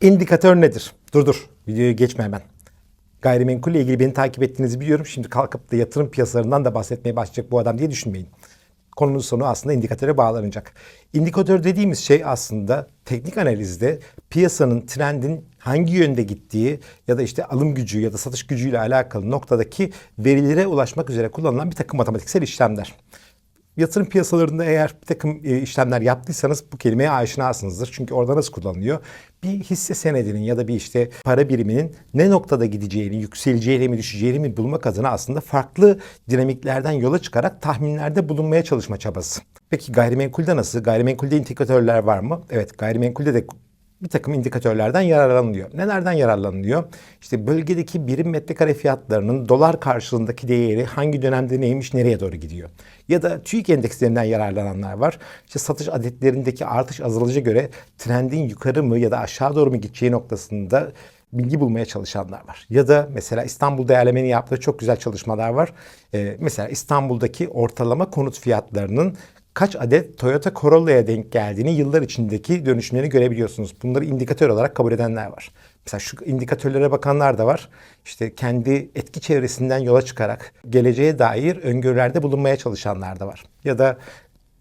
İndikatör nedir? Dur dur. Videoyu geçme hemen. Gayrimenkulle ilgili beni takip ettiğinizi biliyorum. Şimdi kalkıp da yatırım piyasalarından da bahsetmeye başlayacak bu adam diye düşünmeyin. Konunun sonu aslında indikatöre bağlanacak. İndikatör dediğimiz şey aslında teknik analizde piyasanın trendin hangi yönde gittiği ya da işte alım gücü ya da satış gücüyle alakalı noktadaki verilere ulaşmak üzere kullanılan bir takım matematiksel işlemler. Yatırım piyasalarında eğer bir takım e, işlemler yaptıysanız bu kelimeye aşinasınızdır. Çünkü orada nasıl kullanılıyor? Bir hisse senedinin ya da bir işte para biriminin ne noktada gideceğini, yükseleceğini mi düşeceğini mi bulmak adına aslında farklı dinamiklerden yola çıkarak tahminlerde bulunmaya çalışma çabası. Peki gayrimenkulde nasıl? Gayrimenkulde indikatörler var mı? Evet gayrimenkulde de bir takım indikatörlerden yararlanılıyor. Nelerden yararlanılıyor? İşte bölgedeki birim metrekare fiyatlarının dolar karşılığındaki değeri hangi dönemde neymiş, nereye doğru gidiyor? Ya da TÜİK endekslerinden yararlananlar var. İşte satış adetlerindeki artış azalıca göre trendin yukarı mı ya da aşağı doğru mu gideceği noktasında bilgi bulmaya çalışanlar var. Ya da mesela İstanbul Değerleme'nin yaptığı çok güzel çalışmalar var. Ee, mesela İstanbul'daki ortalama konut fiyatlarının kaç adet Toyota Corolla'ya denk geldiğini yıllar içindeki dönüşümlerini görebiliyorsunuz. Bunları indikatör olarak kabul edenler var. Mesela şu indikatörlere bakanlar da var. İşte kendi etki çevresinden yola çıkarak geleceğe dair öngörülerde bulunmaya çalışanlar da var. Ya da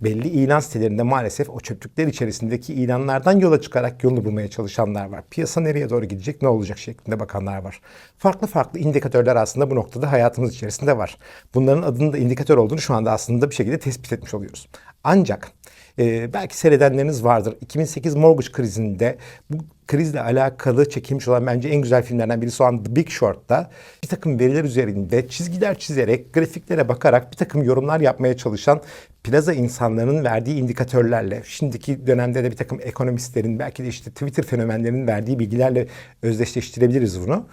belli ilan sitelerinde maalesef o çöplükler içerisindeki ilanlardan yola çıkarak yolunu bulmaya çalışanlar var. Piyasa nereye doğru gidecek, ne olacak şeklinde bakanlar var. Farklı farklı indikatörler aslında bu noktada hayatımız içerisinde var. Bunların adının da indikatör olduğunu şu anda aslında bir şekilde tespit etmiş oluyoruz. Ancak e, belki seyredenleriniz vardır. 2008 mortgage krizinde bu krizle alakalı çekilmiş olan bence en güzel filmlerden birisi olan The Big Short'ta bir takım veriler üzerinde çizgiler çizerek, grafiklere bakarak bir takım yorumlar yapmaya çalışan plaza insanlarının verdiği indikatörlerle, şimdiki dönemde de bir takım ekonomistlerin, belki de işte Twitter fenomenlerinin verdiği bilgilerle özdeşleştirebiliriz bunu.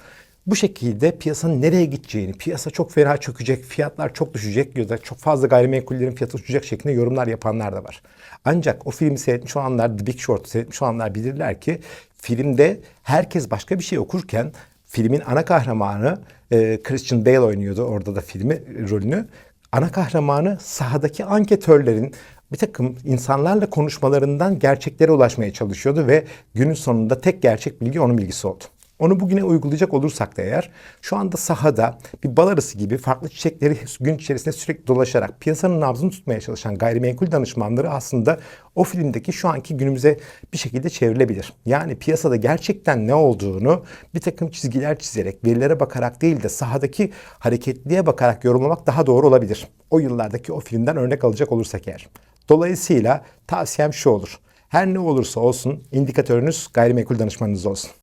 Bu şekilde piyasanın nereye gideceğini, piyasa çok fena çökecek, fiyatlar çok düşecek ya da çok fazla gayrimenkullerin fiyatı uçacak şeklinde yorumlar yapanlar da var. Ancak o filmi seyretmiş olanlar, The Big Short'u seyretmiş olanlar bilirler ki filmde herkes başka bir şey okurken filmin ana kahramanı e, Christian Bale oynuyordu orada da filmi rolünü. Ana kahramanı sahadaki anketörlerin bir takım insanlarla konuşmalarından gerçeklere ulaşmaya çalışıyordu ve günün sonunda tek gerçek bilgi onun bilgisi oldu. Onu bugüne uygulayacak olursak da eğer şu anda sahada bir bal arısı gibi farklı çiçekleri gün içerisinde sürekli dolaşarak piyasanın nabzını tutmaya çalışan gayrimenkul danışmanları aslında o filmdeki şu anki günümüze bir şekilde çevrilebilir. Yani piyasada gerçekten ne olduğunu bir takım çizgiler çizerek, verilere bakarak değil de sahadaki hareketliğe bakarak yorumlamak daha doğru olabilir. O yıllardaki o filmden örnek alacak olursak eğer. Dolayısıyla tavsiyem şu olur. Her ne olursa olsun indikatörünüz gayrimenkul danışmanınız olsun.